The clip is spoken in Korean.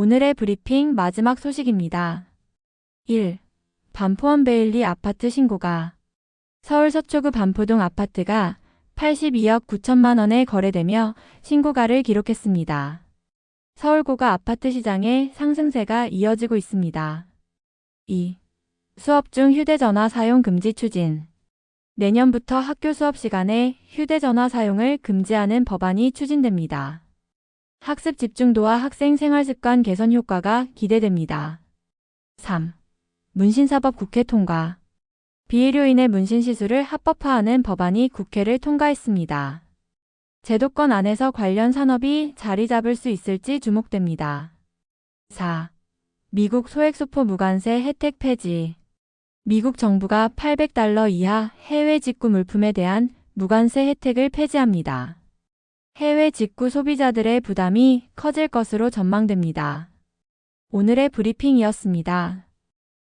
오늘의 브리핑 마지막 소식입니다. 1. 반포원 베일리 아파트 신고가 서울 서초구 반포동 아파트가 82억 9천만 원에 거래되며 신고가를 기록했습니다. 서울고가 아파트 시장의 상승세가 이어지고 있습니다. 2. 수업 중 휴대전화 사용 금지 추진 내년부터 학교 수업 시간에 휴대전화 사용을 금지하는 법안이 추진됩니다. 학습 집중도와 학생 생활 습관 개선 효과가 기대됩니다. 3. 문신사법 국회 통과. 비의료인의 문신 시술을 합법화하는 법안이 국회를 통과했습니다. 제도권 안에서 관련 산업이 자리 잡을 수 있을지 주목됩니다. 4. 미국 소액소포 무관세 혜택 폐지. 미국 정부가 800달러 이하 해외 직구 물품에 대한 무관세 혜택을 폐지합니다. 해외 직구 소비자들의 부담이 커질 것으로 전망됩니다. 오늘의 브리핑이었습니다.